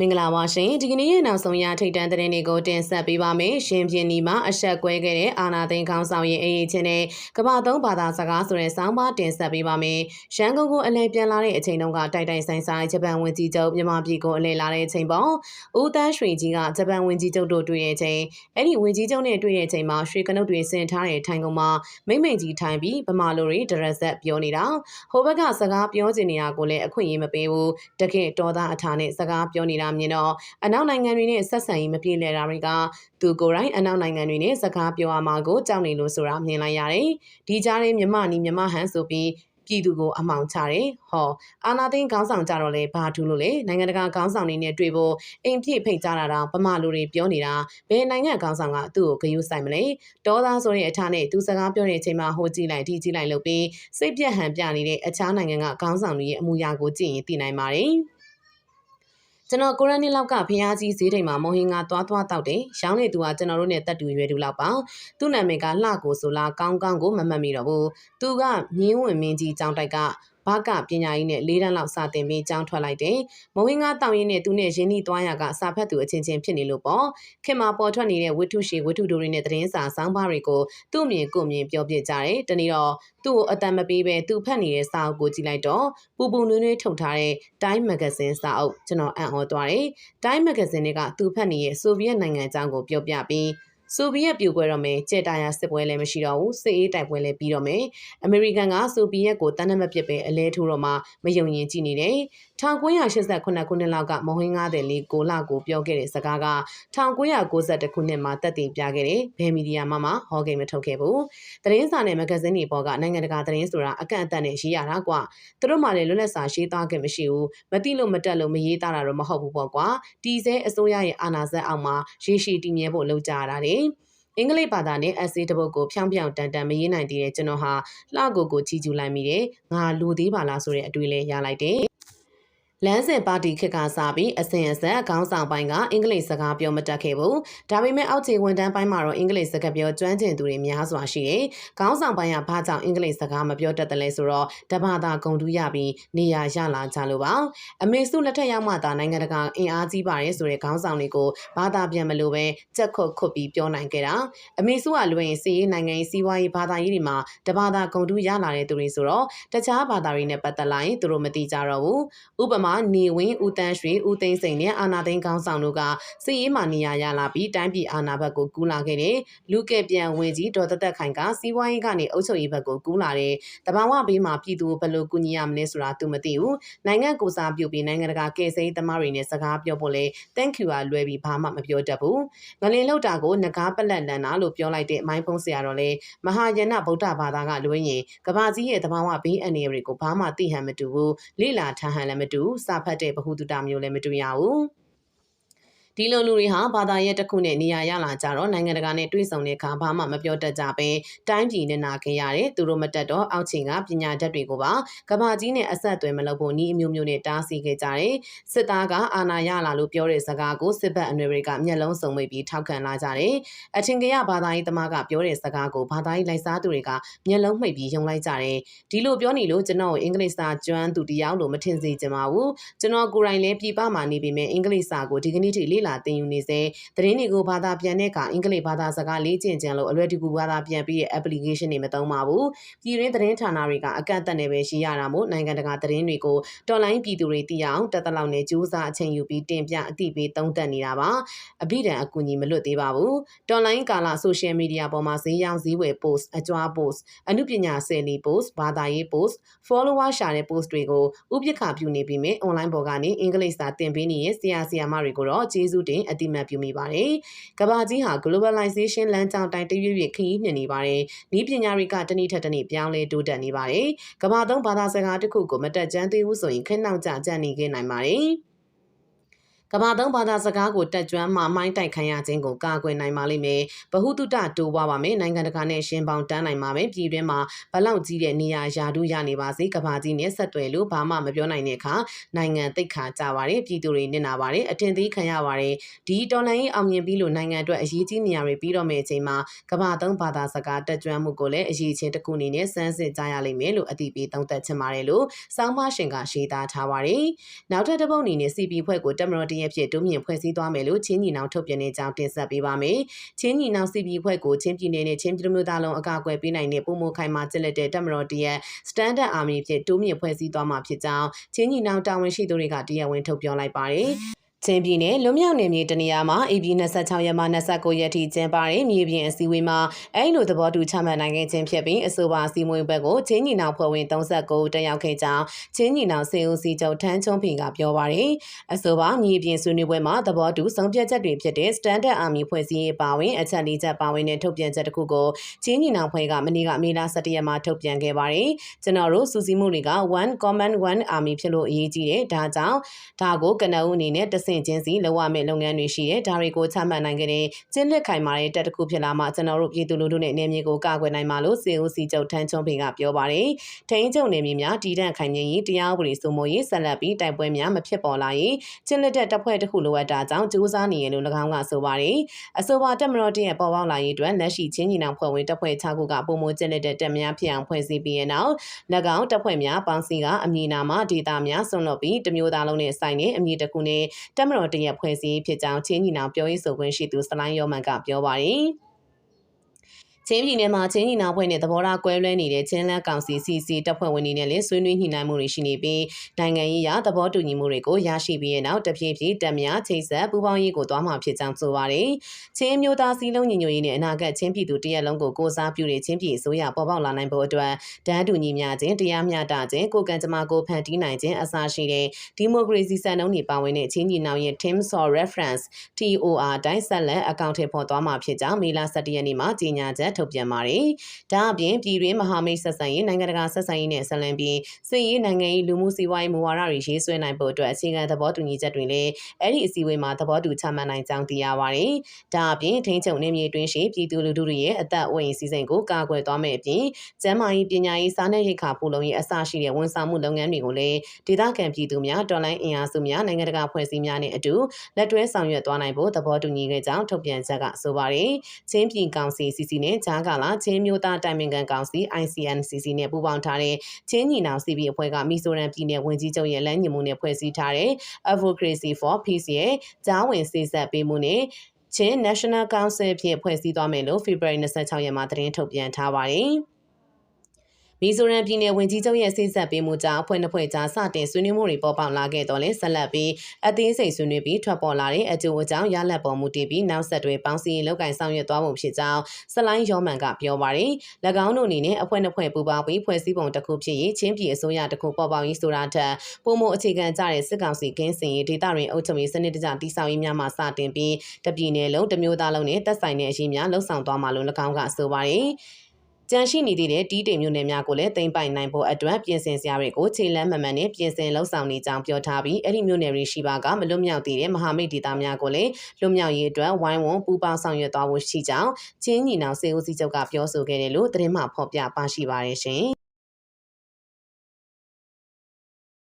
မင်္ဂလာပါရှင်ဒီကနေ့ရဲ့နောက်ဆုံးရထိတ်တန့်သတင်းတွေကိုတင်ဆက်ပေးပါမယ်ရှင်ပြင်းဒီမှာအဆက်ကွဲခဲ့တဲ့အာနာသိန်းခေါင်းဆောင်ရဲ့အရေးချင်းနဲ့ကမ္ဘာသုံးဘာသာစကားဆိုတဲ့ဆောင်းပါးတင်ဆက်ပေးပါမယ်ရန်ကုန်ကိုအလဲပြန်လာတဲ့အချိန်တုန်းကတိုက်တိုက်ဆိုင်ဆိုင်ဂျပန်ဝင်ကြီးချုပ်မြန်မာပြည်ကိုအလဲလာတဲ့အချိန်ပေါ့ဦးတန်းရွှေကြီးကဂျပန်ဝင်ကြီးချုပ်တို့တွေ့တဲ့အချိန်အဲ့ဒီဝင်ကြီးချုပ်နဲ့တွေ့တဲ့အချိန်မှာရွှေကနုတ်တွေဆင်ထားတဲ့ထိုင်ကုန်မှာမိမ့်မိန်ကြီးထိုင်ပြီးဗမာလိုတွေဒရက်ဆက်ပြောနေတာဟိုဘက်ကစကားပြောချင်နေတာကိုလည်းအခွင့်အရေးမပေးဘူးတကယ်တော်သားအထာနဲ့စကားပြောနေတာမြင်တော့အနောက်နိုင်ငံတွေနဲ့ဆက်ဆံရေးမပြေလည်တာတွေကသူကိုယ်တိုင်အနောက်နိုင်ငံတွေနဲ့စကားပြောရမှာကိုကြောက်နေလို့ဆိုတာမြင်လိုက်ရတယ်။ဒီကြားထဲမြမနီမြမဟန်ဆိုပြီးပြည်သူကိုအမောင်ချတယ်။ဟောအာနာသိန်းခေါင်းဆောင်ကြတော့လေဘာထူးလို့လဲနိုင်ငံတကာခေါင်းဆောင်တွေနဲ့တွေ့ဖို့အိမ်ပြည့်ဖိတ်ကြတာတော့ဗမာလူတွေပြောနေတာဘယ်နိုင်ငံခေါင်းဆောင်ကသူ့ကိုဂရုစိုက်မလဲတောသားဆိုတဲ့အထားနဲ့သူစကားပြောတဲ့အချိန်မှာဟိုကြည့်လိုက်ဒီကြည့်လိုက်လို့ပြီးစိတ်ပြက်ဟန်ပြနေတဲ့အခြားနိုင်ငံကခေါင်းဆောင်တွေရဲ့အမှုရာကိုကြည့်ရင်သိနိုင်ပါတယ်။ ကျွန်တော်ကိုရနှစ်လောက်ကဖျားကြီးဈေးထိန်မှာမော်ဟင်းကသွားသွားတောက်တယ်။ရောင်းနေသူကကျွန်တော်တို့နဲ့တက်တူရွယ်တူလောက်ပါ။သူ့နာမည်ကလှကိုဆိုလားကောင်းကောင်းကိုမမှတ်မိတော့ဘူး။သူကမြင်းဝင်မင်းကြီးကျောင်းတိုက်က ဘကပညာရေးနဲ့၄တန်းလောက်စာသင်ပြီးကျောင်းထွက်လိုက်တယ်။မဝင်းကားတောင်ရင်နဲ့သူနဲ့ရင်းနှီးသွားရကစာဖတ်သူအချင်းချင်းဖြစ်နေလို့ပေါ့။ခင်မှာပေါ်ထွက်နေတဲ့ဝတ္ထုရှိဝတ္ထုတို့တွေနဲ့သတင်းစာစောင်းပါးတွေကိုသူ့မြင်ကိုမြင်ပြောပြကြတယ်။တနည်းတော့သူ့ကိုအတန်မပေးပဲသူဖတ်နေတဲ့စာအုပ်ကိုကြည့်လိုက်တော့ပူပူနွေးနွေးထုတ်ထားတဲ့ Time Magazine စာအုပ်ကျွန်တော်အံ့ဩသွားတယ်။ Time Magazine ကသူဖတ်နေတဲ့ဆိုဗီယက်နိုင်ငံအကြောင်းကိုပြောပြပြီး ဆိုဗီယက်ပြိုကွဲတော့မယ်ကြက်တာယာစစ်ပွဲလည်းမရှိတော့ဘူးစစ်အေးတိုက်ပွဲလည်းပြီးတော့မယ်အမေရိကန်ကဆိုဗီယက်ကိုတန်းနှမပစ်ပဲအလဲထိုးတော့မှမယုံရင်ကြည့်နေတယ်1988ခုနှစ်လောက်ကမဟင်းငါးတယ်လေးကိုလာကိုပြောခဲ့တဲ့စကားက1991ခုနှစ်မှာတက်တည်ပြခဲ့တယ်ဘယ်မီဒီယာမှမှဟောကိမထုတ်ခဲ့ဘူးသတင်းစာနဲ့မဂ္ဂဇင်းတွေပေါ်ကနိုင်ငံတကာသတင်းဆိုတာအကန့်အသတ်နဲ့ရေးရတာကွာသူတို့မှလည်းလွတ်လပ်စာရေးသားခဲ့မရှိဘူးမသိလို့မတက်လို့မရေးသားတာတော့မဟုတ်ဘူးပေါ့ကွာတီစဲအစိုးရရဲ့အာဏာစက်အောက်မှာရေရှည်တည်မြဲဖို့လုပ်ကြရတာလေအင်္ဂလိပ်ဘာသာနဲ့ essay တစ်ပုဒ်ကိုဖြောင်းဖြောင်းတန်တန်မရေးနိုင်သေးတဲ့ကျွန်တော်ဟာလှကိုကိုချီကျူလိုက်မိတယ်ငါလူသေးပါလားဆိုတဲ့အတွေ့လဲရလိုက်တယ် လမ်းစဉ်ပါတီခေတ်ကစားပြီးအစဉ်အဆက်ခေါင်းဆောင်ပိုင်းကအင်္ဂလိပ်စကားပြောမတတ်ခဲ့ဘူး။ဒါပေမဲ့အောက်ခြေဝန်ထမ်းပိုင်းမှာတော့အင်္ဂလိပ်စကားပြောကျွမ်းကျင်သူတွေများစွာရှိတယ်။ခေါင်းဆောင်ပိုင်းကဘာကြောင့်အင်္ဂလိပ်စကားမပြောတတ်တယ်လဲဆိုတော့တဘာသာဂုံတူးရပြီးနေရာရလာကြလို့ပါ။အမေစုလက်ထက်ရောက်မှသာနိုင်ငံတကာအင်အားကြီးပါတယ်ဆိုတဲ့ခေါင်းဆောင်တွေကိုဘာသာပြန်မလို့ပဲကြက်ခုတ်ခုတ်ပြီးပြောနိုင်ခဲ့တာ။အမေစုကလွင်စီရေးနိုင်ငံရေးစီးပွားရေးဘာသာရေးတွေမှာတဘာသာဂုံတူးရလာတဲ့သူတွေဆိုတော့တခြားဘာသာတွေနဲ့ပတ်သက်လာရင်သူတို့မသိကြတော့ဘူး။ဥပမာနေဝင်းဦးတန်းရွှေဦးသိန်းစိန်နဲ့အာနာသိန်းကောင်းဆောင်တို့ကစစ်ရေးမှနေရာရလာပြီးတိုင်းပြည်အာဏာဘက်ကိုကူးလာခဲ့တဲ့လူကဲပြန်ဝင်ကြီးဒေါ်သက်သက်ခိုင်ကစီးပွားရေးကနေအုပ်ချုပ်ရေးဘက်ကိုကူးလာတဲ့တဘာဝဘေးမှာပြည်သူဘယ်လိုကူညီရမလဲဆိုတာသူမသိဘူးနိုင်ငံကိုစားပြုပြီးနိုင်ငံတကာကယ်ဆယ်ရေးသမားတွေနဲ့စကားပြောဖို့လဲ thank you ကလွယ်ပြီးဘာမှမပြောတတ်ဘူးငလင်လောက်တာကိုငကားပလက်လန်တာလို့ပြောလိုက်တဲ့မိုင်းဖုံးဆရာတော်လဲမဟာယနဗုဒ္ဓဘာသာကလွဲရင်ကဘာကြီးရဲ့တဘာဝဘေးအန္တရာယ်တွေကိုဘာမှသိဟန်မတူဘူးလိလာထဟန်လည်းမတူစာဖတ်တဲ့ဘ ഹു တုတမျိုးလည်းမတူရဘူး ဒီလိုလူတွေဟာဘာသာရေးတစ်ခုနဲ့နေရာရလာကြတော့နိုင်ငံတကာနဲ့တွေ့ဆုံတဲ့အခါဘာမှမပြောတတ်ကြပဲတိုင်းပြည်နဲ့နာခင်ရတယ်သူတို့မတက်တော့အောက်ချိန်ကပညာတတ်တွေကိုပါကဘာကြီးနဲ့အဆက်အသွယ်မလုပ်ဖို့ဤအမျိုးမျိုးနဲ့တားဆီးခဲ့ကြတယ်စစ်သားကအာဏာရလာလို့ပြောတဲ့စကားကိုစစ်ဘက်အနွယ်တွေကမျက်လုံးစုံမိပြီးထောက်ခံလာကြတယ်အထင်ကရဘာသာရေးသမားကပြောတဲ့စကားကိုဘာသာရေးလိုက်စားသူတွေကမျက်လုံးမှိတ်ပြီးယုံလိုက်ကြတယ်ဒီလိုပြောနေလို့ကျွန်တော်အင်္ဂလိပ်စာကျွမ်းသူတယောက်လို့မထင်စေချင်ပါဘူးကျွန်တော်ကိုယ်တိုင်လည်းပြည်ပမှာနေပေမဲ့အင်္ဂလိပ်စာကိုဒီကနေ့ထိလေ့လာသင်ယူနေစေသတင်းတွေကိုဘာသာပြန်တဲ့အခါအင်္ဂလိပ်ဘာသာစကားလေ့ကျင့်ကြံလို့အလွယ်တကူဘာသာပြန်ပြီးရဲ့ application တွေမသုံးပါဘူးပြည်တွင်းသတင်းဌာနတွေကအကန့်အသတ်နဲ့ပဲရှိရတာမို့နိုင်ငံတကာသတင်းတွေကိုတော်လိုင်းပြည်သူတွေသိအောင်တက်တလောက်နဲ့စူးစမ်းအချိန်ယူပြီးတင်ပြအသိပေးသုံးသပ်နေတာပါအပိဒံအကူအညီမလွတ်သေးပါဘူးတော်လိုင်းကာလ social media ပေါ်မှာဈေးရောင်းဈေးဝယ် post အကြွား post အမှုပညာဆယ်လီ post ဘာသာရေး post follower ရှာတဲ့ post တွေကိုဥပက္ခပြုနေပြီးမြင် online ပေါ်ကနေအင်္ဂလိပ်စာသင်ပေးနေတဲ့ဆရာဆရာမတွေကိုတော့ကျေးဇူးတင်အတိမတ်ပြုမိပါတယ်။ကမ္ဘာကြီးဟာ globalization လမ်းကြောင်းတိုင်းတရွေ့ရွေ့ခရီးနှင်နေပါတယ်။ဤပညာတွေကတနည်းထက်တနည်းပြောင်းလဲတိုးတက်နေပါတယ်။ကမ္ဘာသုံးဘာသာစကားတစ်ခုကိုမတက်ကြမ်းသေးဘူးဆိုရင်ခက်နောက်ကြကြံ့နေခဲ့နိုင်ပါတယ်။ ကမ္ဘာသုံးဘာသာစကားကိုတက်ကြွမှမိုင်းတိုက်ခိုင်းရခြင်းကိုကာကွယ်နိုင်ပါလိမ့်မယ်။ဗဟုသုတတိုးပွားပါမယ်။နိုင်ငံတကာနဲ့ရှင်ပေါင်တန်းနိုင်ပါမယ်။ပြည်တွင်းမှာဘလောက်ကြီးတဲ့နေရာယာတုရနေပါစေ။ကမ္ဘာကြီးနဲ့ဆက်သွယ်လို့ဘာမှမပြောနိုင်တဲ့အခါနိုင်ငံတိတ်ခါကြပါတယ်။ပြည်သူတွေနစ်နာပါတယ်။အထင်သေးခံရပါတယ်။ဒီတော်လှန်ရေးအောင်မြင်ပြီးလို့နိုင်ငံအတွက်အရေးကြီးနေရာတွေပြီးတော့မယ့်အချိန်မှာကမ္ဘာသုံးဘာသာစကားတက်ကြွမှုကိုလည်းအရေးချင်းတစ်ခုအနေနဲ့စမ်းစစ်ကြရလိမ့်မယ်လို့အသိပေးသုံးသပ်ချင်ပါတယ်လို့စောင်းမရှင်ကရှင်းသားထားပါတယ်။နောက်ထပ်တစ်ပုတ်အနေနဲ့ CP ဖွဲ့ကိုတက်မတော်တတစ်ရက်ဖြစ်တိုးမြင့်ဖွဲ့စည်းသွားမယ်လို့ချင်းညီနောင်ထုတ်ပြန်တဲ့အကြောင်းတင်ဆက်ပေးပါမယ်။ချင်းညီနောင်စီပီဖွဲ့ကိုချင်းပြည်နယ်နဲ့ချင်းပြည်နယ်မျိုးသားလုံးအကာအကွယ်ပေးနိုင်တဲ့ပုံမခိုင်မာကျက်လက်တဲ့တပ်မတော်တရက် Standard Army ဖြစ်တိုးမြင့်ဖွဲ့စည်းသွားမှာဖြစ်ကြောင်းချင်းညီနောင်တာဝန်ရှိသူတွေကတရားဝင်ထုတ်ပြောလိုက်ပါတယ်။ ချင်းပြည်နယ်လွမြောက်နယ်မြေတနေရာမှာ AB 26ရက်မှ29ရက်ထိကျင်းပတဲ့မြေပြင်အစည်းအဝေးမှာအဲ့လိုသဘောတူချမှတ်နိုင်ခဲ့ခြင်းဖြစ်ပြီးအဆိုပါစီမွေးဘက်ကိုချင်းညီနောင်ဖွဲ့ဝင်39တက်ရောက်ခဲ့ကြောင်းချင်းညီနောင်စေဦးစီချုပ်ထန်းချုံးဖီကပြောပါရယ်အဆိုပါမြေပြင်ဆွေးနွေးပွဲမှာသဘောတူဆုံးဖြတ်ချက်တွေဖြစ်တဲ့ Standard Army ဖွဲ့စည်းရေးပါဝင်အချက်လေးချက်ပါဝင်တဲ့ထုတ်ပြန်ချက်တစ်ခုကိုချင်းညီနောင်ဖွဲ့ကမနေ့ကမေလ17ရက်မှာထုတ်ပြန်ခဲ့ပါရယ်ကျွန်တော်တို့စူးစီးမှုတွေက1 command 1 army ဖြစ်လို့အရေးကြီးတယ်ဒါကြောင့်ဒါကိုကနအုပ်အနေနဲ့တဆင့်ချင်းစီလောက်ရမယ့်လုပ်ငန်းတွေရှိတယ်ဒါတွေကိုချမှတ်နိုင်ခဲ့တဲ့ကျင်းလက်ခိုင်မာတဲ့တက်တစ်ခုဖြစ်လာမှကျွန်တော်တို့ပြည်သူလူထုနဲ့နေမြေကိုကာကွယ်နိုင်မှာလို့စေဦးစီချုပ်ထန်းချုံဖေကပြောပါတယ်ထိန်းချုပ်နေမြေများတည်တံ့ခိုင်မြဲရေးတရားဥပဒေစိုးမိုးရေးဆက်လက်ပြီးတိုက်ပွဲများမဖြစ်ပေါ်လာရေးကျင်းလက်တဲ့တပ်ဖွဲ့တစ်ခုလိုအပ်တာကြောင့်စူးစမ်းနေရလို့၎င်းကဆိုပါတယ်အဆိုပါတက်မတော်တရဲ့ပေါ်ပေါက်လာရေးအတွက်လက်ရှိချင်းညီနောင်ဖွဲ့ဝင်တပ်ဖွဲ့6ခုကပုံမကျင်းလက်တဲ့တပ်များဖြစ်အောင်ဖွဲ့စည်းပြီးရနောက်၎င်းတပ်ဖွဲ့များပေါင်းစည်းကအမည်နာမှာဒေတာများဆွန့်လွတ်ပြီးတမျိုးသားလုံးနဲ့ဆိုင်တဲ့အမည်တစ်ခုနဲ့တက်မတော်တရဲ့ဖွဲ့စည်းဖြစ်ကြောင်းချင်းညီနောင်ပြောရေးဆိုခွင့်ရှိသူစလိုင်းယောမန်ကပြောပါတယ်။ ချင်းပြည်နယ်မှာချင်းညီနောင်ဖွဲ့နဲ့သဘောထားကွဲလွဲနေတဲ့ချင်းလန်းကောင်စီ CC တပ်ဖွဲ့ဝင်တွေနဲ့လည်းဆွေးနွေးညှိနှိုင်းမှုတွေရှိနေပြီးနိုင်ငံရေးရသဘောတူညီမှုတွေကိုရရှိပြီးတဲ့နောက်တဖြည်းဖြည်းတပ်များချိတ်ဆက်ပူးပေါင်းရေးကိုသွားမှာဖြစ်ကြောင်းဆိုပါတယ်။ချင်းမျိုးသားစည်းလုံးညီညွတ်ရေးနဲ့အနာဂတ်ချင်းပြည်သူတရက်လုံးကိုကိုစားပြုတဲ့ချင်းပြည်အစိုးရပေါ်ပေါက်လာနိုင်ဖို့အတွက်တန်းတူညီမျှခြင်းတရားမျှတခြင်းကိုကံကြမ္မာကိုဖန်တီးနိုင်ခြင်းအစရှိတဲ့ဒီမိုကရေစီစံနှုန်းတွေပါဝင်တဲ့ချင်းညီနောင်ရဲ့ Team Saw Reference TOR တိုင်းဆက်လက်အကောင့်ထဲပေါ်သွားမှာဖြစ်ကြောင်းမေလ17ရက်နေ့မှာကြေညာချက်ထုတ်ပြန်ပါတယ်။ဒါအပြင်ပြည်တွင်းမဟာမိတ်ဆက်ဆံရေးနိုင်ငံတကာဆက်ဆံရေးနဲ့ဆက်လံပြီးစစ်ရေးနိုင်ငံရေးလူမှုစီးပွားရေးမူဝါဒတွေရေးဆွဲနိုင်ဖို့အတွက်အခြေခံသဘောတူညီချက်တွေလည်းအဲ့ဒီအစည်းအဝေးမှာသဘောတူချမှတ်နိုင်ကြောင်းသိရပါတယ်။ဒါအပြင်ထိန်းချုပ်နေမြေတွင်းရှိပြည်သူလူထုတွေရဲ့အသက်အဝိုင်းစီစဉ်ကိုကာကွယ်သွားမယ့်အပြင်ကျန်းမာရေးပညာရေးစားနပ်ရိက္ခာပို့လုံရေးအစရှိတဲ့ဝန်ဆောင်မှုလုပ်ငန်းတွေကိုလည်းဒေသခံပြည်သူများတော်လိုင်းအင်အားစုများနိုင်ငံတကာဖွဲ့စည်းများနဲ့အတူလက်တွဲဆောင်ရွက်သွားနိုင်ဖို့သဘောတူညီခဲ့ကြောင်းထုတ်ပြန်ချက်ကဆိုပါတယ်။ချင်းပြည်ကောင်စီ CC နဲ့ဂျားကာလာချင်းမျိုးသားတိုင်ပင်ခံကောင်စီ ICNCC နဲ့ပူးပေါင်းထားတဲ့ချင်းညီနောင် CB အဖွဲ့ကမီဆိုရန်ပြည်နယ်ဝန်ကြီးချုပ်ရဲ့လမ်းညွှန်မှုနဲ့ဖွဲ့စည်းထားတဲ့ Advocacy for Peace ရဲ့ကြားဝင်စေဆက်ပေးမှုနဲ့ချင်း National Council ဖြင့်ဖွဲ့စည်းသွားမယ်လို့ February 26ရက်မှာသတင်းထုတ်ပြန်ထားပါတယ်။ မီဇိုရမ်ပြည်နယ်ဝန်ကြီးချုပ်ရဲ့စိတ်ဆက်ပေးမှုကြောင့်အဖွဲ့နှစ်ဖွဲ့ကြားစတင်ဆွေးနွေးမှုတွေပေါ်ပေါက်လာခဲ့တော့လဲဆက်လက်ပြီးအသေးစိတ်ဆွေးနွေးပြီးထွက်ပေါ်လာတဲ့အကျိုးအကြောင်းရလဒ်ပေါ်မူတည်ပြီးနောက်ဆက်တွဲပေါင်းစည်းလောက်ကင်ဆောင်ရွက်သွားဖို့ဖြစ်ကြောင်းစလိုင်းယောမန်ကပြောပါတယ်။၎င်းတို့အနေနဲ့အဖွဲ့နှစ်ဖွဲ့ပူးပေါင်းပြီးဖွဲ့စည်းပုံတစ်ခုဖြစ်ရေးချင်းပြည်အစိုးရတစ်ခုပေါ်ပေါက်ရေးဆိုတာထက်ပုံမအခြေခံကြတဲ့စစ်ကောင်စီကင်းစင်ရေးဒေသတွင်အုပ်ချုပ်ရေးစနစ်တကျတည်ဆောက်ရေးများမှစတင်ပြီးတပြည်နယ်လုံးတမျိုးသားလုံးနဲ့သက်ဆိုင်တဲ့အရေးများလှုပ်ဆောင်သွားမှာလို့၎င်းကဆိုပါတယ်။ ကြန့်ရှိနေသေးတဲ့တီးတိမ်မျိုးနယ်များကိုလည်းတင်ပိုင်နိုင်ဖို့အတွက်ပြင်ဆင်စရာတွေကိုခြေလမ်းမှန်မှန်နဲ့ပြင်ဆင်လှုပ်ဆောင်နေကြောင်းပြောထားပြီးအဲ့ဒီမျိုးနယ်တွေရှိပါကမလွတ်မြောက်သေးတဲ့မဟာမိတ်ဒေသများကိုလည်းလွတ်မြောက်ရေးအတွက်ဝိုင်းဝန်းပူးပေါင်းဆောင်ရွက်သွားဖို့ရှိကြောင်းချင်းညီနောင်စေဦးစီးချုပ်ကပြောဆိုခဲ့တယ်လို့သတင်းမှဖော်ပြပါရှိပါတယ်ရှင်